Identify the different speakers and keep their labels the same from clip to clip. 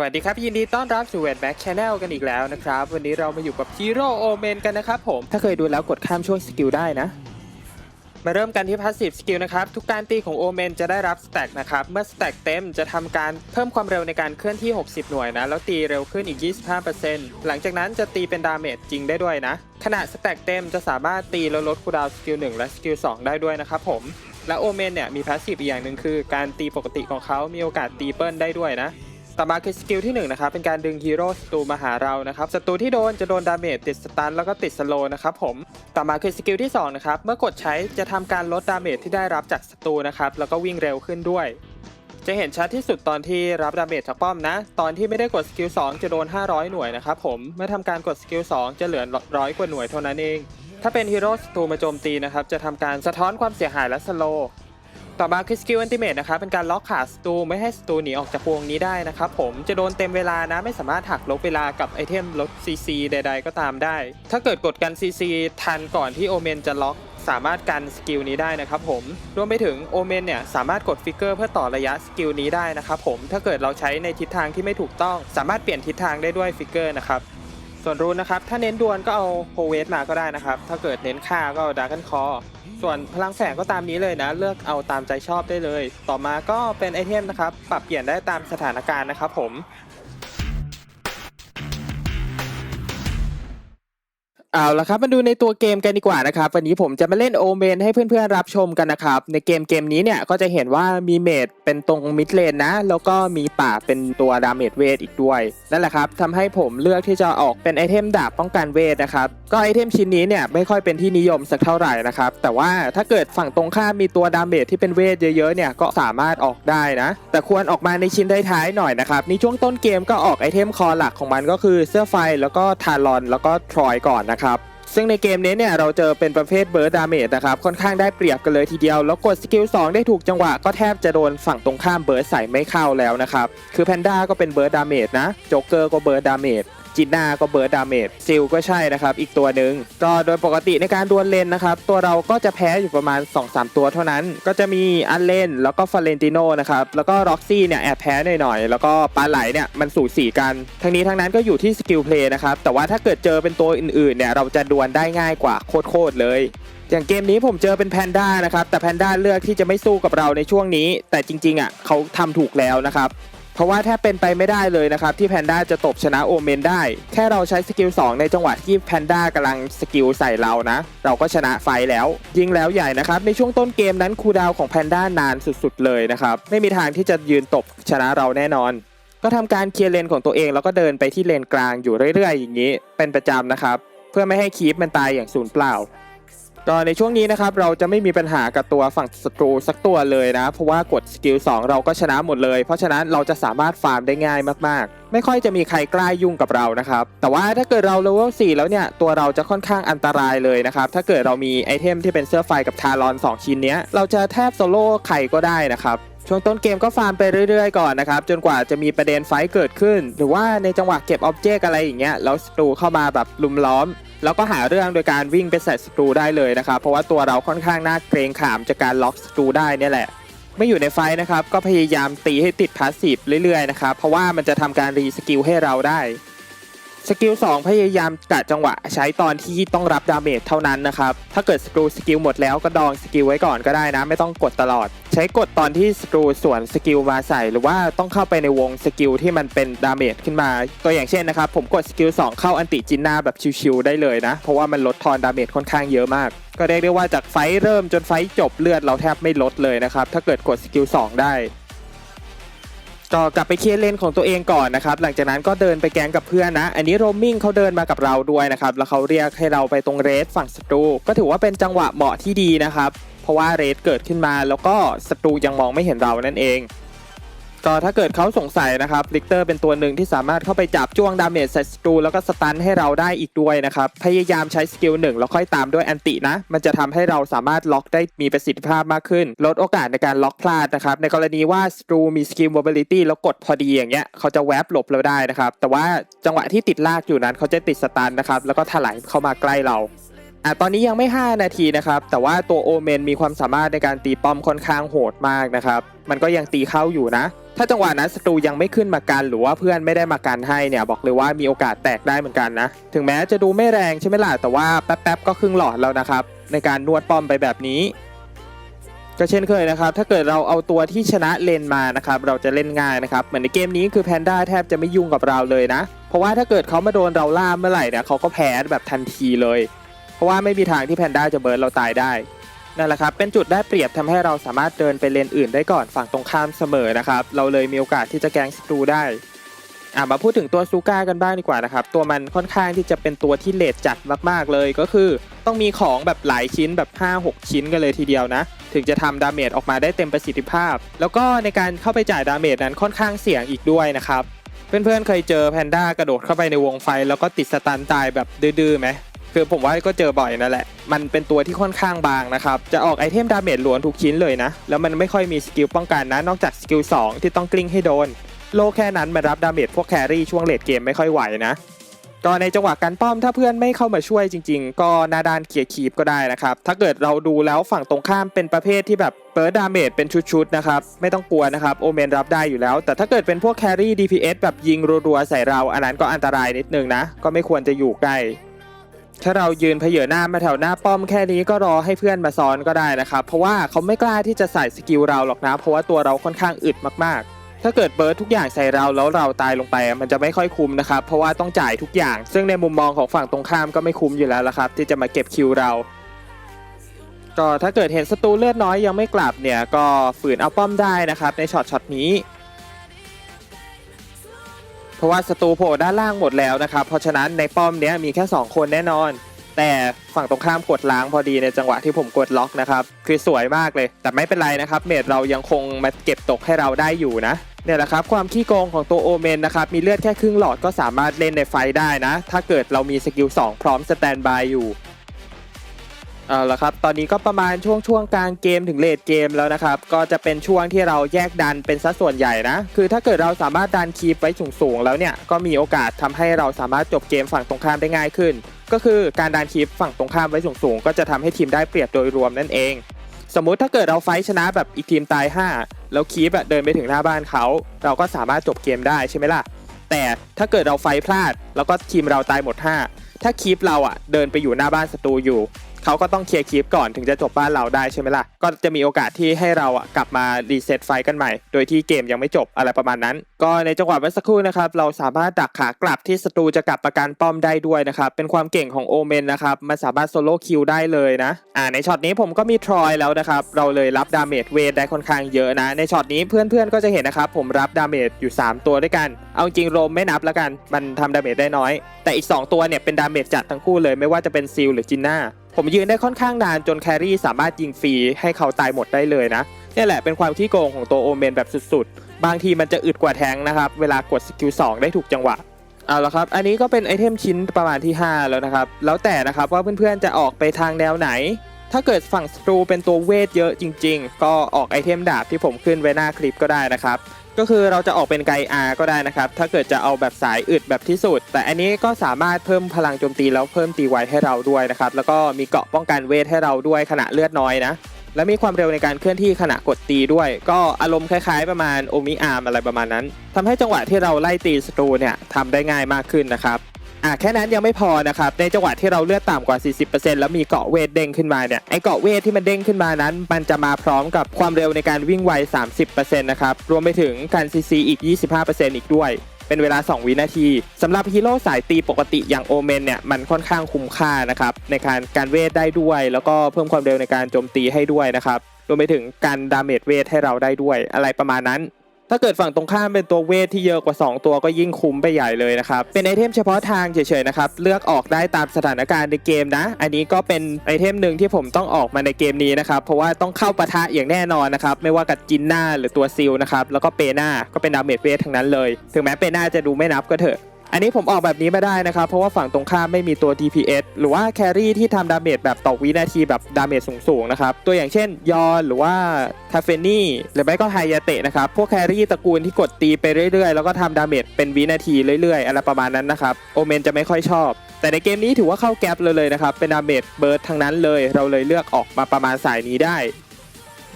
Speaker 1: วัสดีครับ ยินดีต้อนรับสู่เวทแบ็กชาแนลกันอีกแล้วนะครับ วันนี้เรามาอยู่กับฮีโร่โอเมนกันนะครับผม ถ้าเคยดูแล้วกดข้ามช่วงสกิลได้นะ มาเริ่มกันที่พาสซีฟสกิลนะครับ ทุกการตีของโอเมนจะได้รับสแต็กนะครับ เมื่อสแต็กเต็มจะทำการเพิ่มความเร็วในการเคลื่อนที่ 60 หน่วยนะ แล้วตีเร็วขึ้นอีก 25%หลังจากนั้นจะตีเป็นดาเมจจริงได้ด้วยนะ ขณะสแต็กเต็มจะสามารถตีแล้วลดคูดาวสกิล1และสกิล2ได้ด้วยนะครับผมและโอเมนเนี่ยมีพาสซีฟอีกอย่างหนึ่งคือ การตีปกติของเขามีโอกาสตีเปิลได้ด้วยนะ ต่อมาคือสกิลที่1นนะครับเป็นการดึงฮีโร่ศัตรูมาหาเรานะครับศัตรูที่โดนจะโดนดาเมจติดสตันแล้วก็ติดสโลนะครับผมต่อมาคือสกิลที่2นะครับเมื่อกดใช้จะทำการลดดาเมจที่ได้รับจากศัตรูนะครับแล้วก็วิ่งเร็วขึ้นด้วย จะเห็นชัดที่สุดตอนที่รับดาเมจจากป้อมนะ ตอนที่ไม่ได้กดสกิล2จะโดน 500 หน่วยนะครับผมเมื่อทำการกดสกิล2จะเหลือร้อยกว่าหน่วยเท่านั้นเองถ้าเป็นฮีโร่ศัตรูมาโจมตีนะครับจะทำการสะท้อนความเสียหายและสโล ต่อมาคือสกิลแอนติเมทนะครับเป็นการล็อกขาศัตรูไม่ให้ศัตรูหนีออกจากวงนี้ได้นะครับผมจะโดนเต็มเวลานะไม่สามารถหักลบเวลากับไอเทมลด CC ใด ๆ ก็ตามได้ ถ้าเกิดกดกัน CC ทันก่อนที่โอเมนจะล็อกสามารถกันสกิลนี้ได้นะครับผม รวมไปถึงโอเมนเนี่ยสามารถกดฟิกเกอร์เพื่อต่อระยะสกิลนี้ได้นะครับผม ถ้าเกิดเราใช้ในทิศทางที่ไม่ถูกต้อง สามารถเปลี่ยนทิศทางได้ด้วยฟิกเกอร์นะครับ ส่วนรูนนะครับ ถ้าเน้นดวลก็เอาโพเวสมาก็ได้นะครับ ถ้าเกิดเน้นฆ่าก็เอาดาร์กันคอส่วนพลังแสงก็ตามนี้เลยนะ เลือกเอาตามใจชอบได้เลย ต่อมาก็เป็นไอเทมนะครับ ปรับเปลี่ยนได้ตามสถานการณ์นะครับผม เอาละครับมาดูในตัวเกมกันดีกว่านะครับวันนี้ผมจะมาเล่นโอเมนให้เพื่อนๆรับชมกันนะครับในเกมเกมนี้เนี่ยก็จะเห็นว่ามีเมดเป็นตรงมิดเลนนะ แล้วก็มีป่าเป็นตัวดาเมจเวทอีกด้วยนั่นแหละครับทำให้ผมเลือกที่จะออกเป็นไอเทมดาบป้องกันเวทนะครับก็ไอเทมชิ้นนี้เนี่ยไม่ค่อยเป็นที่นิยมสักเท่าไหร่นะครับแต่ว่าถ้าเกิดฝั่งตรงข้ามมีตัวดาเมจที่เป็นเวทเยอะๆเนี่ยก็สามารถออกได้นะแต่ควรออกมาในชิ้นท้ายๆหน่อยนะครับในช่วงต้นเกมก็ออกไอเทมคอหลักของมันก็คือเสื้อไฟแล้วก็ทารอนแล้วก็ทรอยก่อนนะครับซึ่งในเกมนี้เนี่ยเราเจอเป็นประเภทเบิร์ดดาเมจนะครับค่อนข้างได้เปรียบกันเลยทีเดียว แล้วกดสกิล2ได้ถูกจังหวะก็แทบจะโดนฝั่งตรงข้ามเบิร์ดใส่ไม่เข้าแล้วนะครับ คือแพนด้าก็เป็นเบิร์ดดาเมจนะโจ๊กเกอร์ก็เบิร์ดดาเมจ จินนาก็เบิร์ดดาเมจซิลก็ใช่นะครับ อีกตัวหนึ่งก็โดยปกติในการดวลเลนนะครับ ตัวเราก็จะแพ้อยู่ประมาณ 2-3 ตัวเท่านั้น ก็จะมีอันเลนแล้วก็ฟาเรนติโนนะครับ แล้วก็ร็อกซี่เนี่ยแอบแพ้หน่อยๆ แล้วก็ปลาไหลเนี่ยมันสูสีกัน ทั้งนี้ทั้งนั้นก็อยู่ที่สกิลเพลย์นะครับ แต่ว่าถ้าเกิดเจอเป็นตัวอื่นๆเนี่ยเราจะดวลได้ง่ายกว่าโคตรๆเลยอย่างเกมนี้ผมเจอเป็นแพนด้านะครับ แต่แพนด้าเลือกที่จะไม่สู้กับเราในช่วงนี้ แต่จริงๆอะเขาทำถูกแล้วนะครับ เพราะว่าแทบเป็นไปไม่ได้เลยนะครับ ที่แพนด้าจะตบชนะโอเมนได้ แค่เราใช้สกิล 2 ในจังหวะที่แพนด้ากำลังสกิลใส่เรานะ เราก็ชนะไฟแล้ว ยิงแล้วใหญ่นะครับ ในช่วงต้นเกมนั้นคูดาวของแพนด้านานสุดๆเลยนะครับ ไม่มีทางที่จะยืนตบชนะเราแน่นอน ก็ทำการเคลียร์เลนของตัวเองแล้วก็เดินไปที่เลนกลางอยู่เรื่อยๆ อย่างนี้ เป็นประจำนะครับ เพื่อไม่ให้คีปมันตายอย่างสูญเปล่า ก็ในช่วงนี้นะครับเราจะไม่มีปัญหากับตัวฝั่งศัตรูสักตัวเลยนะ เพราะว่ากดสกิล2เราก็ชนะหมดเลย เพราะฉะนั้นเราจะสามารถฟาร์มได้ง่ายมากๆ ไม่ค่อยจะมีใครกล้ายุ่งกับเรานะครับ แต่ว่าถ้าเกิดเราเลเวล4แล้วเนี่ยตัวเราจะค่อนข้างอันตรายเลยนะครับ ถ้าเกิดเรามีไอเทมที่เป็นเสื้อไฟกับทารอน 2 ชิ้นเนี้ยเราจะแทบโซโล่ใครก็ได้นะครับช่วงต้นเกมก็ฟาร์มไปเรื่อยๆก่อนนะครับ จนกว่าจะมีประเด็นไฟเกิดขึ้น หรือว่าในจังหวะเก็บอ็อบเจกต์อะไรอย่างเงี้ยแล้วศัตรูเข้ามาแบบลุมล้อม แล้วก็หาเรื่องโดยการวิ่งไปใส่สตูได้เลยนะครับ เพราะว่าตัวเราค่อนข้างน่าเกรงขามจากการล็อกสตูได้นี่แหละ ไม่อยู่ในไฟนะครับ ก็พยายามตีให้ติดพาสซีฟเรื่อยๆนะครับ เพราะว่ามันจะทำการรีสกิลให้เราได้ สกิล2พยายามกะจังหวะใช้ตอนที่ต้องรับดาเมจเท่านั้นนะครับ ถ้าเกิดสกรูสกิลหมดแล้วก็ดองสกิลไว้ก่อนก็ได้นะ ไม่ต้องกดตลอด ใช้กดตอนที่สกรูส่วนสกิลมาใส่ หรือว่าต้องเข้าไปในวงสกิลที่มันเป็นดาเมจขึ้นมา ตัวอย่างเช่นนะครับ ผมกดสกิล2เข้าอันติจินนาแบบชิวๆได้เลยนะ เพราะว่ามันลดทอนดาเมจค่อนข้างเยอะมาก ก็เรียกได้ว่าจากไฟเริ่มจนไฟจบเลือดเราแทบไม่ลดเลยนะครับถ้าเกิดกดสกิล2ได้ ก็กลับไปเคลียร์เลนของตัวเองก่อนนะครับ หลังจากนั้นก็เดินไปแกงกับเพื่อนนะ อันนี้โรมมิ่งเขาเดินมากับเราด้วยนะครับ แล้วเขาเรียกให้เราไปตรงเรสฝั่งศัตรู ก็ถือว่าเป็นจังหวะเหมาะที่ดีนะครับ เพราะว่าเรสเกิดขึ้นมาแล้วก็ศัตรูยังมองไม่เห็นเรานั่นเอง ก็ถ้าเกิดเขาสงสัยนะครับลิกเตอร์เป็นตัวหนึ่งที่สามารถเข้าไปจับจ้วงดาเมจใส่ศัตรูแล้วก็สตันให้เราได้อีกด้วยนะครับพยายามใช้สกิลหนึ่งแล้วค่อยตามด้วยแอนตินะ มันจะทำให้เราสามารถล็อกได้มีประสิทธิภาพมากขึ้น ลดโอกาสในการล็อกพลาดนะครับในกรณีว่าศัตรูมีสกิล mobility แล้วกดพอดีอย่างเงี้ยเขาจะแวบหลบเราได้นะครับแต่ว่าจังหวะที่ติดลากอยู่นั้นเขาจะติดสตันนะครับแล้วก็ถลายเข้ามาใกล้เราอะตอนนี้ยังไม่ 5 นาทีนะครับ แต่ว่าตัวโอเมนมีความสามารถในการตีป้อมค่อนข้างโหดมากนะครับ มันก็ยังตีเข้าอยู่นะ ถ้าจังหวะนั้นศัตรูยังไม่ขึ้นมากัน หรือว่าเพื่อนไม่ได้มากันให้เนี่ยบอกเลยว่ามีโอกาสแตกได้เหมือนกันนะ ถึงแม้จะดูไม่แรงใช่ไหมล่ะแต่ว่าแป๊บๆก็ครึ่งหลอดแล้วนะครับ ในการนวดป้อมไปแบบนี้ ก็เช่นเคยนะครับ ถ้าเกิดเราเอาตัวที่ชนะเลนมานะครับเราจะเล่นง่ายนะครับเหมือนในเกมนี้คือแพนด้าแทบจะไม่ยุ่งกับเราเลยนะ เพราะว่าถ้าเกิดเขามาโดนเราล่าเมื่อไหร่เนี่ยเขาก็แพ้แบบทันทีเลย เพราะว่าไม่มีทางที่แพนด้าจะเบิร์ดเราตายได้ นั่นแหละครับเป็นจุดได้เปรียบทำให้เราสามารถเดินไปเลนอื่นได้ก่อนฝั่งตรงข้ามเสมอนะครับ เราเลยมีโอกาสที่จะแกงศัตรูได้อะมาพูดถึงตัวซูก้ากันบ้างดีกว่านะครับ ตัวมันค่อนข้างที่จะเป็นตัวที่เลทจัดมากๆเลยก็คือ ต้องมีของแบบหลายชิ้นแบบ 5-6 ชิ้นกันเลยทีเดียวนะ ถึงจะทำดาเมจออกมาได้เต็มประสิทธิภาพ แล้วก็ในการเข้าไปจ่ายดาเมจนั้นค่อนข้างเสี่ยงอีกด้วยนะครับเพื่อนๆเคยเจอแพนด้ากระโดดเข้าไปในวงไฟ แล้วก็ติดสตันตายแบบดื้อๆไหม คือผมว่าก็เจอบ่อยนั่นแหละ มันเป็นตัวที่ค่อนข้างบางนะครับ จะออกไอเทมดาเมจล้วนทุกชิ้นเลยนะ แล้วมันไม่ค่อยมีสกิลป้องกันนะ นอกจากสกิล2ที่ต้องกลิ้งให้โดน โลแค่นั้นมารับดาเมจพวกแครี่ช่วงเลดเกมไม่ค่อยไหวนะ ก็ในจังหวะการป้อมถ้าเพื่อนไม่เข้ามาช่วยจริง ๆ ก็หนาดานเกียร์คีบก็ได้นะครับ ถ้าเกิดเราดูแล้วฝั่งตรงข้ามเป็นประเภทที่แบบเปิดดาเมจเป็นชุดๆนะครับ ไม่ต้องกลัวนะครับโอเมนรับได้อยู่แล้ว แต่ถ้าเกิดเป็นพวกแครี่ DPS แบบยิงรัวๆใส่เรา อันนั้นก็อันตรายนิดนึงนะ ก็ไม่ควรจะอยู่ใกล้ ถ้าเรายืนเผยหน้ามาแถวหน้าป้อมแค่นี้ก็รอให้เพื่อนมาซ้อนก็ได้นะครับ เพราะว่าเขาไม่กล้าที่จะใส่สกิลเราหรอกนะ เพราะว่าตัวเราค่อนข้างอึดมากๆ ถ้าเกิดเบิร์ดทุกอย่างใส่เราแล้วเราตายลงไป มันจะไม่ค่อยคุ้มนะครับ เพราะว่าต้องจ่ายทุกอย่าง ซึ่งในมุมมองของฝั่งตรงข้ามก็ไม่คุ้มอยู่แล้วละครับ ที่จะมาเก็บคิวเราก็ถ้าเกิดเห็นศัตรูเลือดน้อยยังไม่กลับเนี่ยก็ฝืนเอาป้อมได้นะครับในช็อตช็อตนี้ เพราะว่าศัตรูโผล่ด้านล่างหมดแล้วนะครับ เพราะฉะนั้นในป้อมเนี้ยมีแค่ 2 คนแน่นอน แต่ฝั่งตรงข้ามกดล้างพอดีในจังหวะที่ผมกดล็อกนะครับ คือสวยมากเลย แต่ไม่เป็นไรนะครับ เมดเรายังคงมาเก็บตกให้เราได้อยู่นะเนี่ยแหละครับความขี้โกงของตัวโอเมนนะครับ มีเลือดแค่ครึ่งหลอดก็สามารถเล่นในไฟได้นะ ถ้าเกิดเรามีสกิล2พร้อมสแตนบายอยู่ เอาละครับ ตอนนี้ก็ประมาณช่วงช่วงกลางเกมถึงเลดเกมแล้วนะครับ ก็จะเป็นช่วงที่เราแยกดันเป็นสัดส่วนใหญ่นะ คือถ้าเกิดเราสามารถดันคีปไว้สูงๆแล้วเนี่ย ก็มีโอกาสทำให้เราสามารถจบเกมฝั่งตรงข้ามได้ง่ายขึ้น ก็คือการดันคีปฝั่งตรงข้ามไว้สูงๆ ก็จะทำให้ทีมได้เปรียบโดยรวมนั่นเอง สมมุติถ้าเกิดเราไฟชนะแบบอีกทีมตาย 5 แล้วคีปเดินไปถึงหน้าบ้านเขา เราก็สามารถจบเกมได้ใช่ไหมล่ะ แต่ถ้าเกิดเราไฟพลาด แล้วก็ทีมเราตายหมด 5 ถ้าคีปเราอะเดินไปอยู่หน้าบ้านศัตรูอยู่ เขาก็ต้องเคลียร์คลิปก่อนถึงจะจบบ้านเราได้ใช่ไหมล่ะ ก็จะมีโอกาสที่ให้เราอะกลับมารีเซ็ตไฟกันใหม่ โดยที่เกมยังไม่จบอะไรประมาณนั้น ก็ในจังหวะเมื่อสักครู่นะครับเราสามารถดักขากลับที่ศัตรูจะกลับประกันป้อมได้ด้วยนะครับเป็นความเก่งของโอเมนนะครับมันสามารถโซโล่คิวได้เลยนะอ่าในช็อตนี้ผมก็มีทรอยแล้วนะครับเราเลยรับดาเมจเวทได้ค่อนข้างเยอะนะ ในช็อตนี้เพื่อนๆก็จะเห็นนะครับผมรับดาเมจอยู่ 3 ตัวด้วยกัน เอาจริงโรมไม่นับแล้วกัน มันทำดาเมจได้น้อย แต่อีก 2 ตัวเนี่ยเป็นดาเมจจัดทั้งคู่เลยไม่ว่าจะเป็นซิลหรือจินน่า ผมยืนได้ค่อนข้างนานจนแครี่สามารถยิงฟรีให้เขาตายหมดได้เลยนะนี่แหละเป็นความขี้โกงของตัวโอเมนแบบสุดๆ บางทีมันจะอึดกว่าแทงนะครับ เวลากดสกิล2ได้ถูกจังหวะเอาละครับ อันนี้ก็เป็นไอเทมชิ้นประมาณที่ 5 แล้วนะครับ แล้วแต่นะครับว่าเพื่อนๆจะออกไปทางแนวไหน ถ้าเกิดฝั่งศัตรูเป็นตัวเวทเยอะจริง ๆ ก็ออกไอเทมดาบที่ผมขึ้นไว้หน้าคลิปก็ได้นะครับ ก็คือเราจะออกเป็นไกอาก็ได้นะครับ ถ้าเกิดจะเอาแบบสายอึดแบบที่สุด แต่อันนี้ก็สามารถเพิ่มพลังโจมตีแล้วเพิ่มตีไวให้เราด้วยนะครับ แล้วก็มีเกาะป้องกันเวทให้เราด้วยขณะเลือดน้อยนะ และมีความเร็วในการเคลื่อนที่ขณะกดตีด้วย ก็อารมณ์คล้ายๆ ประมาณโอมิอาร์มอะไรประมาณนั้นทำให้จังหวะที่เราไล่ตีศัตรูเนี่ยทำได้ง่ายมากขึ้นนะครับ อะแค่นั้นยังไม่พอนะครับในจังหวะที่เราเลือดต่ำกว่า 40%แล้วมีเกาะเวทเด้งขึ้นมาเนี่ยไอเกาะเวทที่มันเด้งขึ้นมานั้น มันจะมาพร้อมกับความเร็วในการวิ่งไว 30%นะครับรวมไปถึงการซีซีอีก 25%อีกด้วยเป็นเวลา 2 วินาทีสำหรับฮีโร่สายตีปกติอย่างโอเมนเนี่ยมันค่อนข้างคุ้มค่านะครับในการการเวทได้ด้วย แล้วก็เพิ่มความเร็วในการโจมตีให้ด้วยนะครับรวมไปถึงการดาเมจเวทให้เราได้ด้วยอะไรประมาณนั้น ถ้าเกิดฝั่งตรงข้ามเป็นตัวเวทที่เยอะกว่า 2 ตัวก็ยิ่งคุ้มไปใหญ่เลยนะครับ เป็นไอเทมเฉพาะทางเฉยๆนะครับ เลือกออกได้ตามสถานการณ์ในเกมนะ อันนี้ก็เป็นไอเทมหนึ่งที่ผมต้องออกมาในเกมนี้นะครับ เพราะว่าต้องเข้าปะทะอย่างแน่นอนนะครับ ไม่ว่ากับจินหน้าหรือตัวซิลนะครับ แล้วก็เปน่าก็เป็นดาเมจเวททั้งนั้นเลย ถึงแม้เปน่าจะดูไม่นับก็เถอะ อันนี้ผมออกแบบนี้ไม่ได้นะครับ เพราะว่าฝั่งตรงข้ามไม่มีตัว DPS หรือว่าแครี่ที่ทำดาเมจแบบต่อวินาทีแบบดาเมจสูงๆนะครับ ตัวอย่างเช่นยอนหรือว่าทาเฟนี่หรือไม่ก็ไฮยาเตะนะครับ พวกแครี่ตระกูลที่กดตีไปเรื่อยๆ แล้วก็ทำดาเมจเป็นวินาทีเรื่อยๆ อะไรประมาณนั้นนะครับ โอเมนจะไม่ค่อยชอบ แต่ในเกมนี้ถือว่าเข้าแก๊ปเลยเลยนะครับ เป็นดาเมจเบิร์ดทั้งนั้นเลย เราเลยเลือกออกมาประมาณสายนี้ได้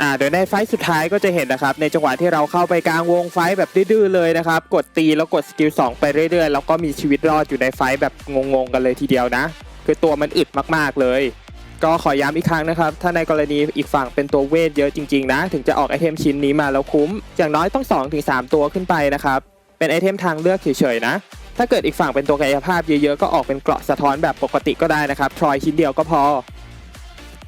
Speaker 1: อ่าโดยในไฟท์สุดท้ายก็จะเห็นนะครับ ในจังหวะที่เราเข้าไปกลางวงไฟท์แบบดื้อๆเลยนะครับ กดตีแล้วกดสกิล2ไปเรื่อยๆ แล้วก็มีชีวิตรอดอยู่ในไฟท์แบบงงๆกันเลยทีเดียวนะ คือตัวมันอึดมากๆเลย ก็ขอย้ำอีกครั้งนะครับ ถ้าในกรณีอีกฝั่งเป็นตัวเวทเยอะจริงๆนะ ถึงจะออกไอเทมชิ้นนี้มาแล้วคุ้ม อย่างน้อยต้อง 2-3 ตัวขึ้นไปนะครับ เป็นไอเทมทางเลือกเฉยๆนะ ถ้าเกิดอีกฝั่งเป็นตัวกายภาพเยอะๆก็ออกเป็นเกราะสะท้อนแบบปกติก็ได้นะครับทรอยชิ้นเดียวก็พอ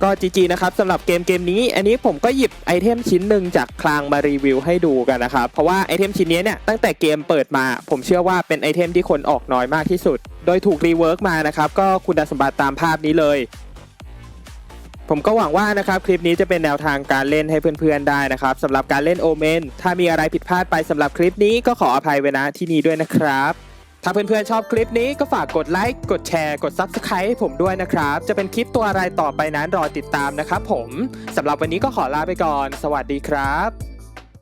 Speaker 1: ก็จีจีนะครับสำหรับเกมเกมนี้ อันนี้ผมก็หยิบไอเทมชิ้นหนึ่งจากคลังมารีวิวให้ดูกันนะครับ เพราะว่าไอเทมชิ้นนี้เนี่ยตั้งแต่เกมเปิดมา ผมเชื่อว่าเป็นไอเทมที่คนออกน้อยมากที่สุด โดยถูกรีเวิร์กมานะครับ ก็คุณสมบัติตามภาพนี้เลย ผมก็หวังว่านะครับคลิปนี้จะเป็นแนวทางการเล่นให้เพื่อนๆได้นะครับสำหรับการเล่นโอเมนถ้ามีอะไรผิดพลาดไปสำหรับคลิปนี้ก็ขออภัยไว้ณที่นี้ด้วยนะครับ ถ้าเพื่อนๆชอบคลิปนี้ก็ฝากกดไลค์กดแชร์กด Subscribe ให้ผมด้วยนะครับ จะเป็นคลิปตัวอะไรต่อไปนั้นรอติดตามนะครับผมสำหรับวันนี้ก็ขอลาไปก่อน สวัสดีครับ